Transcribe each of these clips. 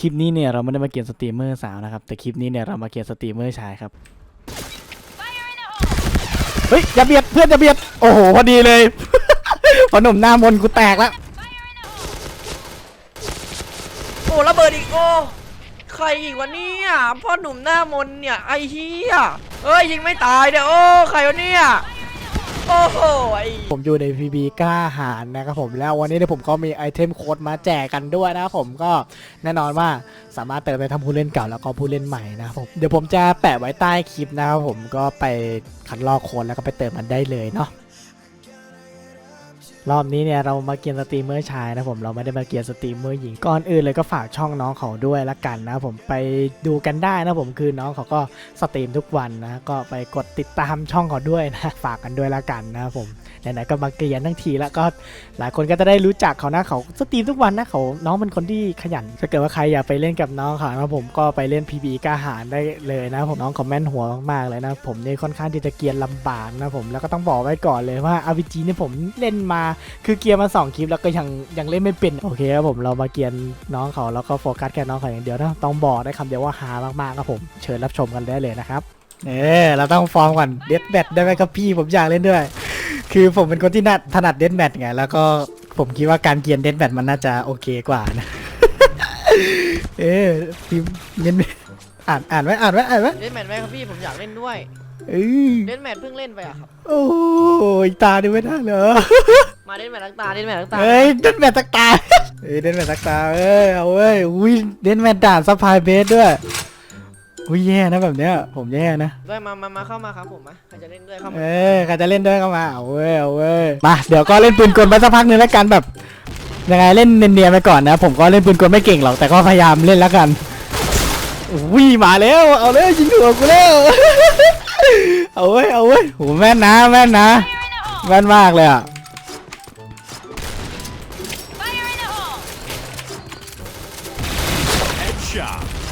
คลิปนี้เนี่ยเราไม่ได้มาเกียนสตรีมเมอร์สาวนะครับ แต่คลิปนี้เนี่ยเรามาเกียนสตรีมเมอร์ชายครับ เฮ้ยอย่าเบียดเพื่อนอย่าเบียด โอ้โหพอดีเลย พอหนุ่มหน้ามนกูแตกแล้ว โอ้ระเบิดอีกโอ้ใครอีกวะเนี่ยพ่อหนุ่มหน้ามนเนี่ยไอ้เฮียเอ้ยยิงไม่ตายเด้อโอ้ใครวะเนี่ย โอ้โหผมอยู่ใน PB กล้าหารนะครับผมแล้ววันนี้เนี่ยผมก็มีไอเทมโค้ดมาแจกกันด้วยนะครับผมก็แน่นอนว่าสามารถเติมไปทั้งผู้เล่นเก่าแล้วก็ผู้เล่นใหม่นะครับผมเดี๋ยวผมจะแปะไว้ใต้คลิปนะครับผมก็ไปคัดลอกโค้ดแล้วก็ไปเติมมันได้เลยเนาะ รอบนี้เนี่ยเรามาเกียนสตรีมเมอร์ชายนะผมเราไม่ได้มาเกียนสตรีมเมอร์หญิงก่อนอื่นเลยก็ฝากช่องน้องเขาด้วยละกันนะผมไปดูกันได้นะผมคือน้องเขาก็สตรีมทุกวันนะก็ไปกดติดตามช่องเขาด้วยนะฝากกันด้วยละกันนะผม ไหนๆก็มาเกลียนทั้งทีแล้วก็หลายคนก็จะได้รู้จักเขานะเขาสตรีมทุกวันนะเขาน้องเป็นคนที่ขยันถ้าเกิดว่าใครอยากไปเล่นกับน้องเขานะผมก็ไปเล่น PB กล้าหารได้เลยนะผมน้องเขาแม่นหัวมากๆเลยนะผมเนี่ยค่อนข้างที่จะเกียนลำบากนะผมแล้วก็ต้องบอกไว้ก่อนเลยว่า RPG เนี่ยผมเล่นมาคือเกียร์มาสองคลิปแล้วก็ยังยังเล่นไม่เป็นโอเคครับผมเรามาเกียนน้องเขาแล้วก็โฟกัสแค่น้องเขาอย่างเดียวนะต้องบอกได้คำเดียวว่าฮามากๆครับผมเชิญรับชมกันได้เลยนะครับเออเราต้องฟอร์มก่อนเด็ดแบทได้ไหมครับพี่ผมอยากเล่นด้วย คือผมเป็นคนที่นัดถนัดเดนแมทไง แล้วก็ผมคิดว่าการเกียนเดนแมทมันน่าจะโอเคกว่านะ เออพิมพ์เน้นอ่านอ่านไว้อ่านไว้อ่านไว้เล่นแมทไหมครับพี่ผมอยากเล่นด้วยเออเล่นแมทเพิ่งเล่นไปอะครับ โอ้ยตาดูไม่ได้เหรอ มาเล่นแมททั้งตาเล่นแมททั้งตาเอ้ยเดนแมทตักตาเอ้ยเดนแมทตักตาเอ้ยเอาเว้ยอุ้ยเดนแมทด่านซัพพลายเบสด้วย อุ้ยแย่นะแบบเนี้ย ผมแย่นะด้วยมามามาเข้ามาครับผมมาใครจะเล่นด้วยเข้ามาเอ้ยใครจะเล่นด้วยก็มาเอาเว้ยเอาเว้ยมาเดี๋ยวก็เล่นปืนกลไปสักพักหนึงแล้วกันแบบยังไงเล่นเนียนๆไปก่อนนะ ผมก็เล่นปืนกลไม่เก่งหรอกแต่ก็พยายามเล่นแล้วกันวิ่มาแล้วเอาเลยยิงหัวกูแล้ว เอาเว้ยเอาเว้ยโหแม่นนะแม่นนะแม่นมากเลยอะ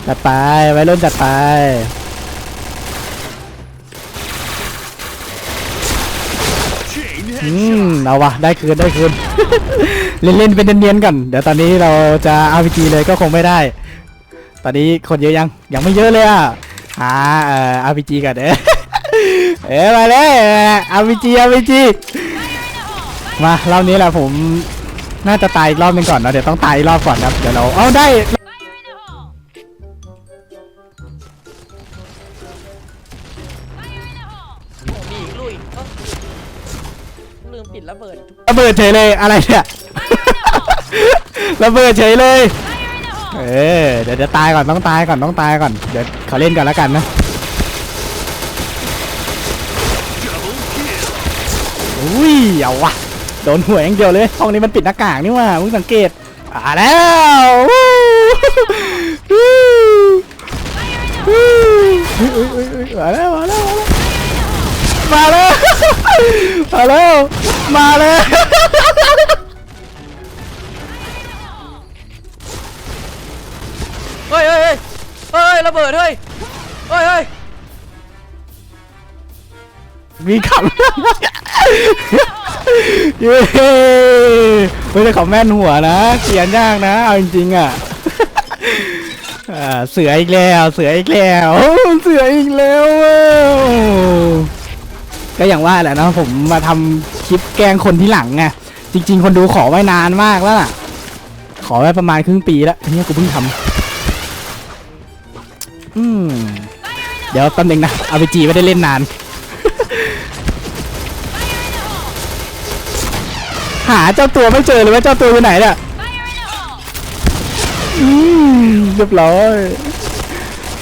จัดไปไว้รุ่นจัดไปอืมเอาวะได้คืนได้คืน เล่นเล่นๆเป็นเนียนๆก่อนเดี๋ยวตอนนี้เราจะ RPG เลยก็คงไม่ได้ ตอนนี้คนเยอะยังยังไม่เยอะเลยอะหาเอ่อ RPG กันเด้เอ้ยมาเลย RPG RPG มารอบนี้แหละผมน่าจะตายอีกรอบหนึงก่อนเนอะเดี๋ยวต้องตายอีกรอบก่อนครับเดี๋ยวเราเอาได้ ระเบิดเฉยเลยอะไรเนี่ย ระเบิดเฉยเลย เออเดี๋ยวจะตายก่อนต้องตายก่อนต้องตายก่อนเดี๋ยวเขาเล่นกันแล้วกันนะอุ้ยเอาวะโดนหัวอย่างเดียวเลยห้องนี้มันปิดหน้ากากนี่ว่ามึงสังเกตอ่าแล้วมาแล้วมาแล้วมาแล้ว มาแล้ว มาแล้วเฮ้ยเฮ้ยเฮ้ยเฮ้ยระเบิดเฮ้ยเฮ้ยเฮ้ยมีขำเย้เฮ้ยแต่เขาแม่นหัวนะเขียนยากนะ เอาจริงๆอะอ่าเสืออีกแล้ว เสืออีกแล้ว เสืออีกแล้วเว้ย ก็อย่างว่าแหละนะผมมาทำคลิปแกล้งคนที่หลังไงจริง ๆ คนดูขอไว้นานมากแล้วล่ะ ขอไว้ประมาณครึ่งปีแล้วเนี่ยกูเพิ่งทำอืมเดี๋ยวแป๊บนึงนะเอาไปจีไม่ได้เล่นนาน หาเจ้าตัวไม่เจอเลยว่าเจ้าตัวอยู่ไหนเนี่ยอืมเรียบร้อย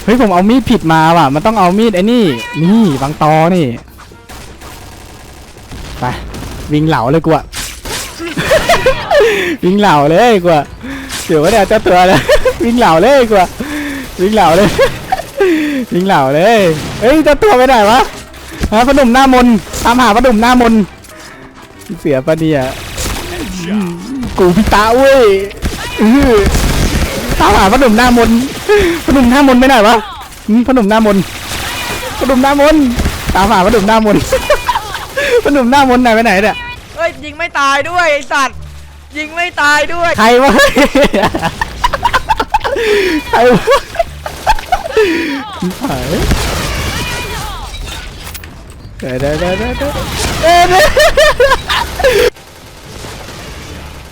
เฮ้ยผมเอามีดผิดมาว่ะ มันต้องเอามีดไอ้นี่ นี่บางตอนี่ ไปวิ่งเหล่าเลยกูอะวิ่งเหล่าเลยกูอะเดี๋ยวว่าเนี่ยเจ้าตัวเลยวิ่งเหล่าเลยกูอะวิ่งเหล่าเลยวิ่งเหล่าเลยเฮ้ยเจ้าตัวไปไหนวะฮะพอหนุ่มหน้ามนต์ตามหาพอหนุ่มหน้ามนต์เสียปะเนี่ยอืมกูพิตาเว้ยอื้อตามหาพอหนุ่มหน้ามนต์พอหนุ่มหน้ามนต์ไปไหนวะอืมพอหนุ่มหน้ามนต์พอหนุ่มหน้ามนต์ตามหาพอหนุ่มหน้ามนต์ พอหนุ่มหน้ามนต์ไหนไปไหนเนี่ยเฮ้ยยิงไม่ตายด้วยไอสัตว์ยิงไม่ตายด้วยใครวะใครวะหายเด้เด้เด้เด้เด้เด้เด้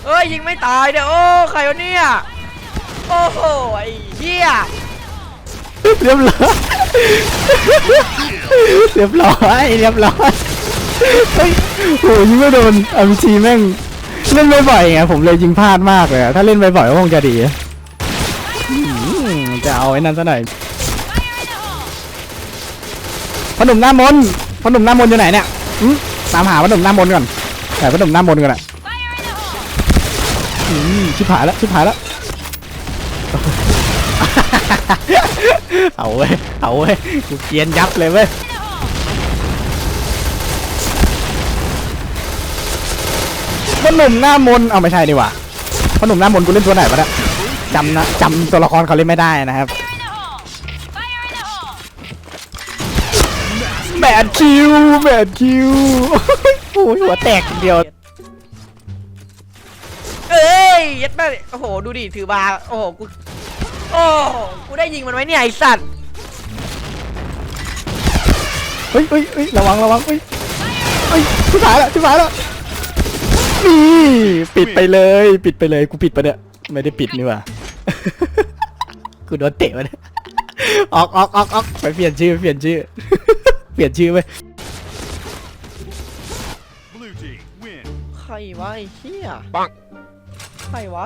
เอ้ยยิงไม่ตายเดี๋ยวโอ้ใครวะเนี่ยโอ้โหไอ้เหี้ยเรียบร้อยเรียบร้อยเรียบร้อย เฮ้ยโหยิงไม่โดนอาวิชีแม่งเล่นบ่อยๆไงผมเลยยิงพลาดมากเลยอะถ้าเล่นบ่อยๆก็คงจะดีอืมจะเอาไอ้นั่นซะหน่อยพอหนุ่มหน้ามนต์พอหนุ่มหน้ามนต์อยู่ไหนเนี่ยตามหาพอหนุ่มหน้ามนต์ก่อนแต่พอหนุ่มหน้ามนต์ก่อนอะอืมชิบหายแล้วชิบหายแล้ว เอาเว้ยเอาเว้ยกูเกรียนยับเลยเว้ย พ่อ หนุ่มหน้ามนต์เอาไม่ใช่ดีกว่าพ่อหนุ่มหน้ามนต์กูเล่นตัวไหนวะเนี่ยจำนะจำตัวละครเขาเล่นไม่ได้นะครับแบดคิวแบดคิวโอ้ยหัวแตกทีเดียวเอ้ยยัดแม่โอ้โหดูดิถือบาร์โอ้โหกูโอ้โหกูได้ยิงมันไว้เนี่ยไอสัตว์เฮ้ยเฮ้ยเฮ้ยระวังระวังเฮ้ยเฮ้ยชิบหายแล้วชิบหายแล้ว นี่ปิดไปเลย ปิดไปเลยกูปิดไปะเนี่ยไม่ได้ปิดนี่หว่า กูโดนเตะมาเนี่ยออกออกออกออกไปเปลี่ยนชื่อเปลี่ยนชื่อ เปลี่ยนชื่อไป Blue team win. ใครวะไอ้เหี้ยปังใครวะ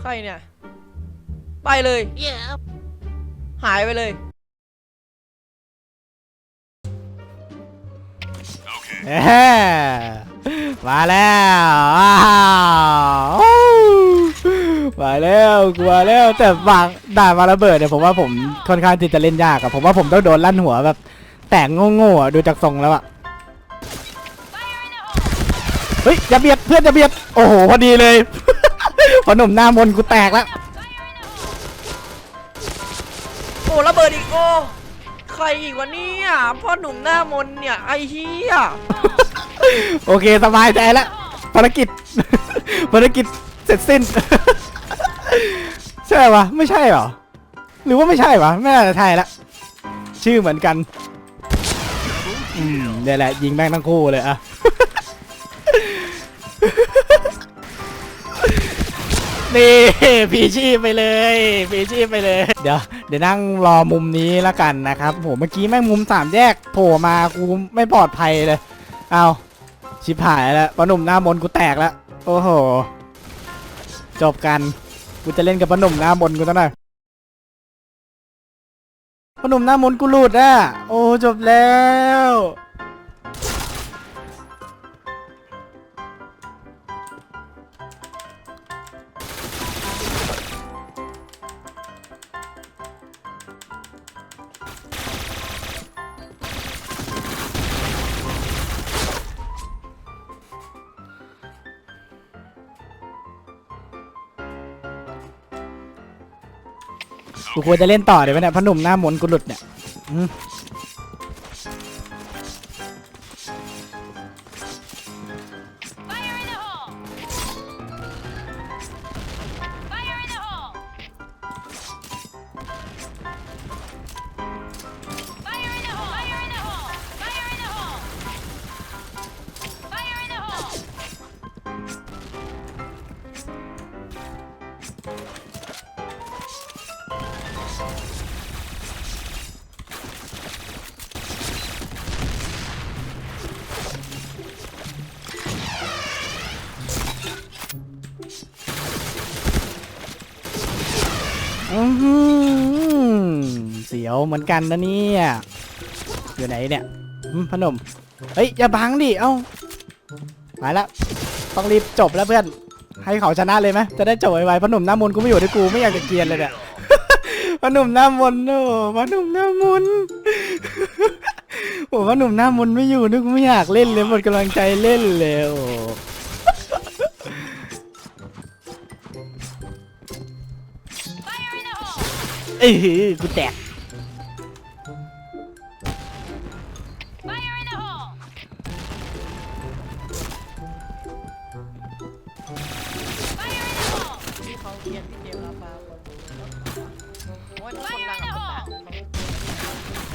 ใครเนี่ย ไปเลย หายไปเลย มมาแล้วอ้าวมาแล้วกูมาแล้วแต่วางด่านมาระเบิดเนี่ยผมว่าผมค่อนข้างที่จะเล่นยากอะผมว่าผมต้องโดนลั่นหัวแบบ แตกโง่ๆอะดูจากทรงแล้วอะเฮ้ยอย่าเบียดเพื่อนอย่าเบียดโอ้โหพอดีเลยพอหนุ่มหน้ามนกูแตกแล้วโอ้ระเบิดอีกโอ้ ใครอีกวะเนี่ยพ่อหนุ่มหน้ามนเนี่ยไอ้เฮียโอเคสบายใจแล้วภารกิจ ภารกิจเสร็จสิ้น ใช่ปะไม่ใช่หรอ หรือว่าไม่ใช่ปะไม่น่าจะใช่ละชื่อเหมือนกันอืมเนี่ยแหละยิงแม่งทั้งคู่เลยอะ นี่พีชีพไปเลยพีชีพไปเลย เดี๋ยวเดี๋ยวนั่งรอมุมนี้แล้วกันนะครับโหเมื่อกี้แม่งมุมสามแยกโผล่มากูไม่ปลอดภัยเลย เอาชิบหายแล้วปะหนุ่มหน้ามนกูแตกแล้วโอ้โห จบกันกูจะเล่นกับปะหนุ่มหน้ามนกูตั้งหน่อยปะหนุ่มหน้ามนกูหลุดอะโอ้จบแล้ว กูควรจะเล่นต่อเดี๋ยวไหมเนี่ยพอหนุ่มหน้ามนกูหลุดเนี่ย อืมเสียวเหมือนกันนะเนี่ยอยู่ไหนเนี่ยพนมเฮ้ยอย่าบังดิเอ้ามาแล้วต้องรีบจบแล้วเพื่อน ให้เขาชนะเลยไหมจะได้จบไวๆพนมหน้ามนกูไม่อยู่ด้วยกูไม่อยากจะเกรียนเลยเนี่ยพนมหน้ามนโอ้พนมหน้ามนต์โอ้พอหนุ่มหน้ามนไม่อยู่นึกไม่อยากเล่นเลยหมดกำลังใจเล่นเลยโอ้ เอ้ยกูแตกที่เขาเกรียนพี่เกมครับโอ้ยคนดังกับคนดัง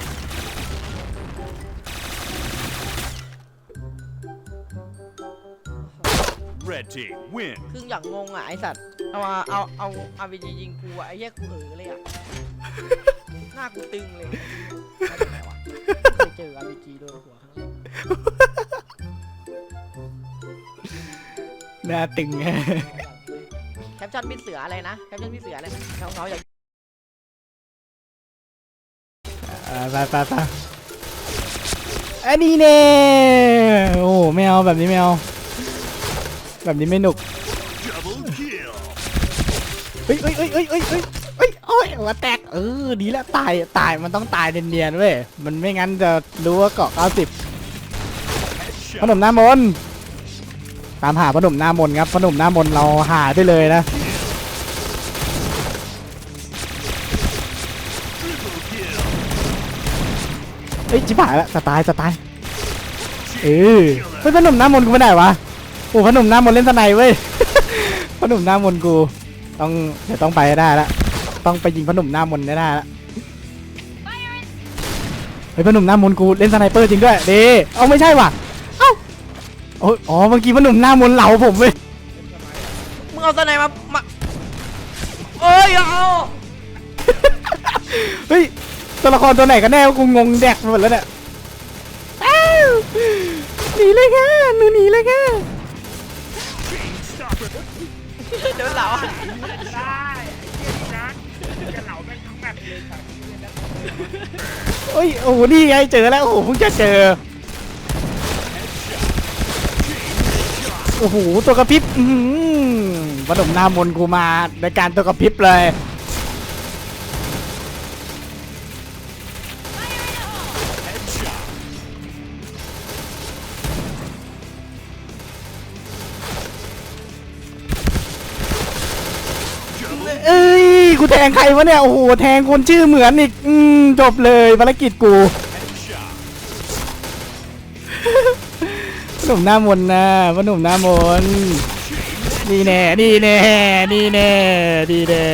Red team win. ครึ่งอย่างงงอะไอสัตว์ เอามาเอาเอาอาวีจียิงกูอะไอ้เหี้ยกูเออเลยอะหน้ากูตึงเลยมาจากไหนวะเคยเจออาวีจีโดนหัวครั้งแรกหน้าตึง แคปชั่นพี่เสืออะไรนะ แคปชั่นพี่เสืออะไรเงาเงาๆอย่างอ่าไปไปไปอันนี้เน่โอ้โหไม่เอาแบบนี้ไม่เอาแบบนี้ไม่หนุก Double kill. เฮ้ยเฮ้ยเฮ้ยเฮ้ยเฮ้ย เฮ้ยเฮ้ยโอ้ยหัวแตก เออ ดีแล้วตาย ตาย มันต้องตายเนียนๆเว้ย มันไม่งั้นจะรู้ว่าเกาะ90พนมหน้ามน ตามหาพนมหน้ามนครับพนมหน้ามนเราหาได้เลยนะ เฮ้ยชิบหายละสไตล์สไตล์เออเฮ้ยพนมหน้ามนกูไม่ได้วะ โอ้พนมหน้ามนเล่นสไนเว้ยพนมหน้ามนกูต้องเดี๋ยวต้องไปให้ได้ละ ต้องไปยิงพนมหน้ามนต์ให้ได้ละเฮ้ยพนมหน้ามนต์กูเล่นสไนเปอร์จริงด้วยเดเอาไม่ใช่ว่ะเอ้าโอ้ยอ๋อเมื่อกี้พนมหน้ามนต์เหลาผมเว้ยมึงเอาสไนมามาเอ้ยเอาเฮ้ยตัวละครตัวไหนกันแน่วะกูงงแดกไปหมดแล้วเนี่ยอ้าวหนีเลยค่ะหนูหนีเลยค่ะ Chain stopper. เดี๋ยวเหลา เอ้ยโอ้โหนี่ไงเจอแล้วโอ้โหเพิ่งจะเจอโอ้โหตัวกระพริบอืมประดมหน้ามนกูมาในการตัวกระพริบเลย กูแทงใครวะเนี่ย โอ้โห แทงคนชื่อเหมือนอีก อืม จบเลยภารกิจกู Headshot. พนมหน้ามนนะพนมหน้ามนต์นี่แน่นี่แน่นี่แน่นี่แน่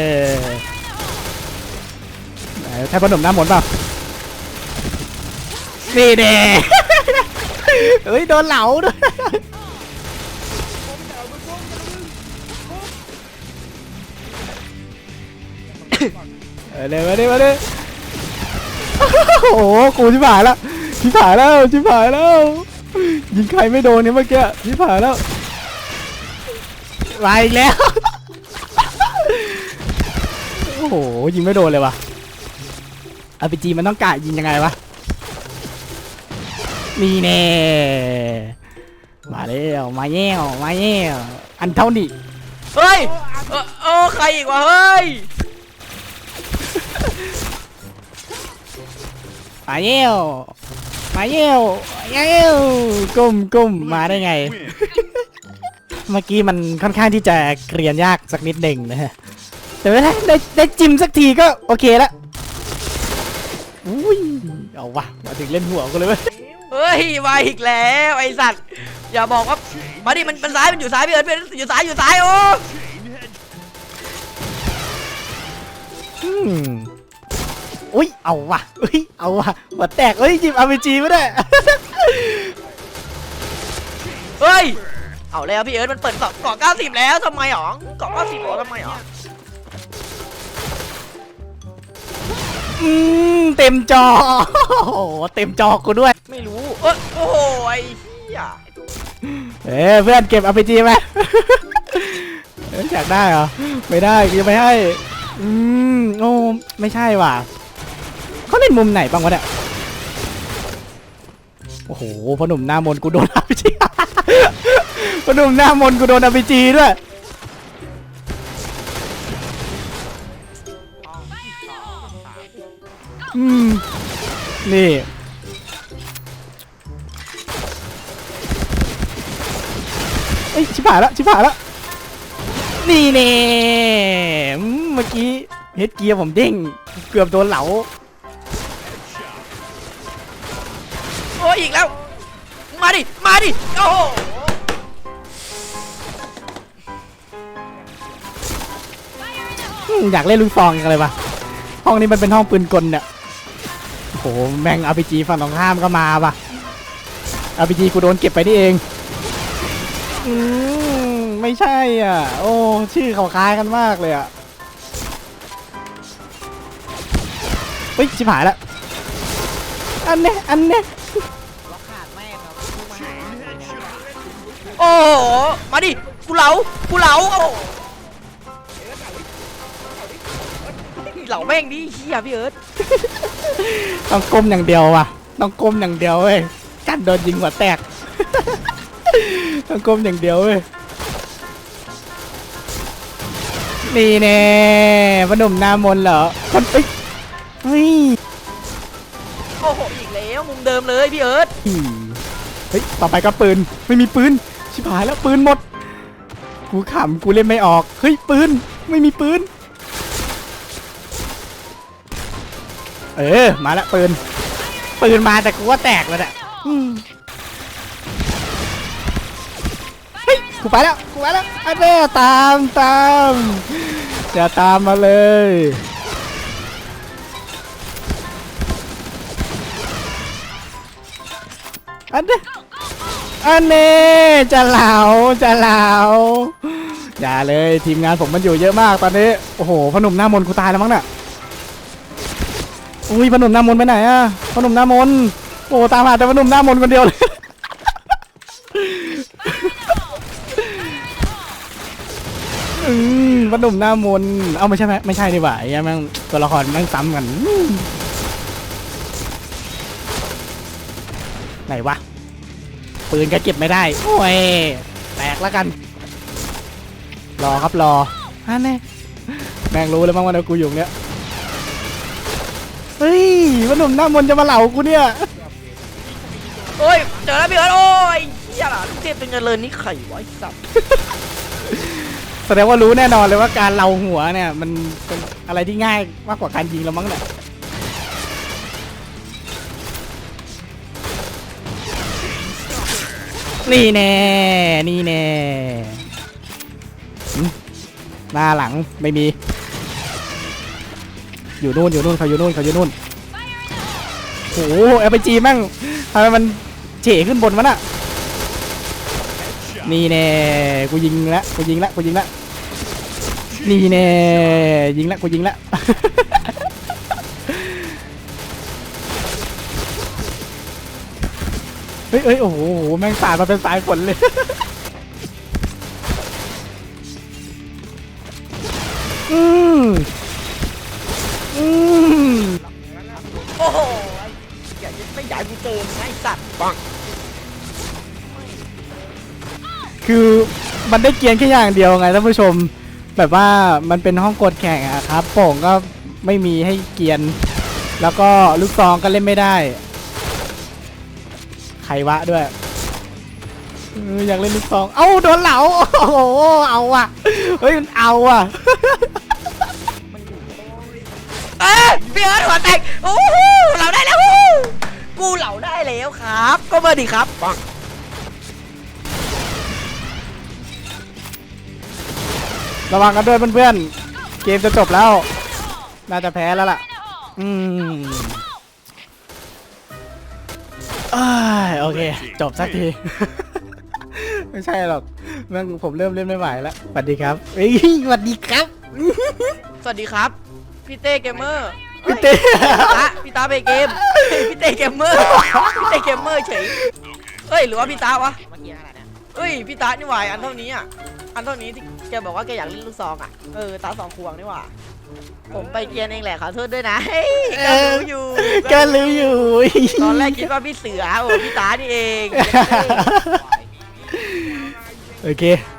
ไหนใช่พนมหน้ามนเปล่านี่แน่เฮ้ย โดนเหลาด้วย เออเลยมาดิมาดิโอ้โหกูชิบหายแล้วชิบหายแล้วชิบหายแล้วยิงใครไม่โดนเนี่ยเมื่อกี้ชิบหายแล้วมาอีกแล้วโอ้โหยิงไม่โดนเลยวะอาพีจีมันต้องกะยิงยังไงวะนี่แน่มาแล้วมาแย่วมาแย่วอันเท่านี้เฮ้ยเออเออใครอีกวะเฮ้ย มาแย่วมาแย่วมาแย่วก้มก้ม Blue มาได้ team ไง win. เมื่อกี้มันค่อนข้างที่จะเกรียนยากสักนิดหนึ่งนะฮะแต่ว่าได้ได้ได้จิ้มสักทีก็โอเคละอุ้ยเอาวะมาถึงเล่นหัวกูเลยเว้ยเฮ้ยมาอีกแล้วไอสัตว์อย่าบอกว่ามาดิมันมันซ้ายมันอยู่ซ้ายพี่เอิร์ธพี่เอิร์ธอยู่ซ้ายอยู่ซ้ายโอ้ Chain head. อืมอุ้ยเอาวะอุ้ยเอาวะหัวแตกเอ้ยจิบอาร์พีจีไม่ได้เฮ้ย เอาแล้วพี่เอิร์ธมันเปิดเกาะเกาะ90 แล้วทำไมหรอเกาะ90แล้วทำไมหรออืมเต็มจอโอ้โหเต็มจอกูด้วย ไม่รู้เอ้ยโอ้โหไอ้เหี้ยเอ้ยเพื่อนเก็บอาร์พีจีไหมเอ้ยอยากได้เหรอ ไม่ได้กูจะไม่ให้ อืมโอ้ไม่ใช่ว่ะ เขาเล่นมุมไหนบ้างวะเนี่ย โอ้โหพอหนุ่มหน้ามนกูโดนอาพีจีพอหนุ่มหน้ามนกูโดนอาพีจีด้วย อืม นี่ เอ้ยชิบหายแล้วชิบหายแล้วนี่เน่เมื่อกี้เฮดเกียร์ผมเด้ง เกือบโดนเหลา ดิมาดิโอ้โหอืมอยากเล่นลูกซองยังเลยปะห้องนี้มันเป็นห้องปืนกลเนี่ยโอ้โหแม่งอาร์พีจีฝั่งตรงข้ามก็มาปะอาร์พีจีกูโดนเก็บไปนี่เองอืมไม่ใช่อะ โอ้ชื่อเขาคล้ายกันมากเลยอะเฮ้ยชิบหายละอันเนี้ยอันเนี้ย โอ้โหมาดิกูเหลากูเหลาโอ้โหเหลาแม่งดิเฮียพี่เอิร์ธต้องก้มอย่างเดียวว่ะต้องก้มอย่างเดียวเว้ยกันโดนยิงหัวแตกต้องก้มอย่างเดียวเว้ยนี่แน่พนมหน้ามนต์เหรอคนเอ้ยเฮ้ยโอ้โหอีกแล้วมุมเดิมเลยพี่เอิร์ธเฮ้ยต่อไปก็ปืนไม่มีปืน ชิบหายแล้วปืนหมด กูขำกูเล่นไม่ออก เฮ้ยปืน ไม่มีปืน เออ มาละปืน ปืนมาแต่กูว่าแตกแล้วแหละอืมเฮ้ย กูไปแล้ว กูไปแล้วอันเนี้ยตามตามอย่าตามมาเลยอันเนี้ย อันนี้จะเหลาจะเหลาอย่าเลยทีมงานผมมันอยู่เยอะมากตอนนี้ โอ้โหพอหนุ่มหน้ามนกูตายแล้วมั้งน่ะอุ้ยพอหนุ่มหน้ามนไปไหนอะพอหนุ่มหน้ามนโอ้ตามหาแต่พอหนุ่มหน้ามนคนเดียวเลยอืมพอหนุ่มหน้ามนเอ้าไม่ใช่ไหมไม่ใช่ดีกว่าไอ้เหี้ยแม่งตัวละครแม่งซ้ำกันไหนวะ ปืนก็เก็บไม่ได้ โอ้ย แตกแล้วกัน รอครับรออันนี้แม่งรู้เลยมั้งว่าเดี๋ยวกูอยู่เนี้ยเฮ้ยว่าหนุ่มหน้ามนต์จะมาเหล่ากูเนี่ยโอ้ย เจอแล้วพี่เอิร์ธโอ้ยเฮียล่ะลูกเทพเป็นเจริญนี่ไข่ไวะไอ้สัตว์แสดงว่ารู้แน่นอนเลยว่าการเหลาหัวเนี่ย มันเป็นอะไรที่ง่ายมากกว่าการยิงแล้วมั้งเนี่ย นี่แน่ นี่แน่หน้าหลังไม่มี อยู่นู่นอยู่นู่นเขาอยู่นู่นเขาอยู่นู่นโอ้โหเอลจีแม่งทำไมมันเฉขึ้นบนวะน่ะนี่แน่กูยิงล้วกูยิงล้วกูยิงล้วนี่แน่ยิงล้วกูยิงล้ว เฮ้ยเฮ้ยโอ้โห แม่งสาดมาเป็นสายฝนเลย อืมอืมโอ้โหอย่าไม่อยากกูเจอมึงนะไอ้สัตว์ปังคือมันได้เกียนแค่อย่างเดียวไงท่านผู้ชม แบบว่ามันเป็นห้องกดแข่งอะครับโป่งก็ไม่มีให้เกียน แล้วก็ลูกซองก็เล่นไม่ได้ ครวะด้วยเอออยากเล่นลูกซอง เอ้าโดนเหลา โอ้โห เอาอะ เฮ้ยมันเอาอะเอ้ยพี่เอิร์ธหัวแตกโอ้โหเราได้แล้วฮู้กูเหลาได้แล้วครับ ก็มาดิครับปังระวังกันด้วยเพื่อนๆ เกมจะจบแล้ว น่าจะแพ้แล้วล่ะ อืม อ้ายโอเค จบสักที ไม่ใช่หรอกแม่งผมเริ่มเล่นไม่ไหวแล้วสวัสดีครับเอ้ยสวัสดีครับสวัสดีครับ พี่เต้เกมเมอร์พี่เต้ตาพี่ตาไปเกมเฮ้ยพี่เต้เกมเมอร์พี่เต้เกมเมอร์เฉยเฮ้ยหรือว่าพี่ตาวะเฮ้ยพี่ตานี่หว่าอันเท่านี้อะอันเท่านี้ที่ แกบอกว่าแกอยากเล่นลูกซองอะ เออตาสองควงนี่หว่า ผมไปเกียนเองแหละขอโทษด้วยนะเฮ้ยก็รู้อยู่ ก็รู้อยู่ ตอนแรกคิดว่าพี่เสือโอ้พี่ตานี่เอง โอเค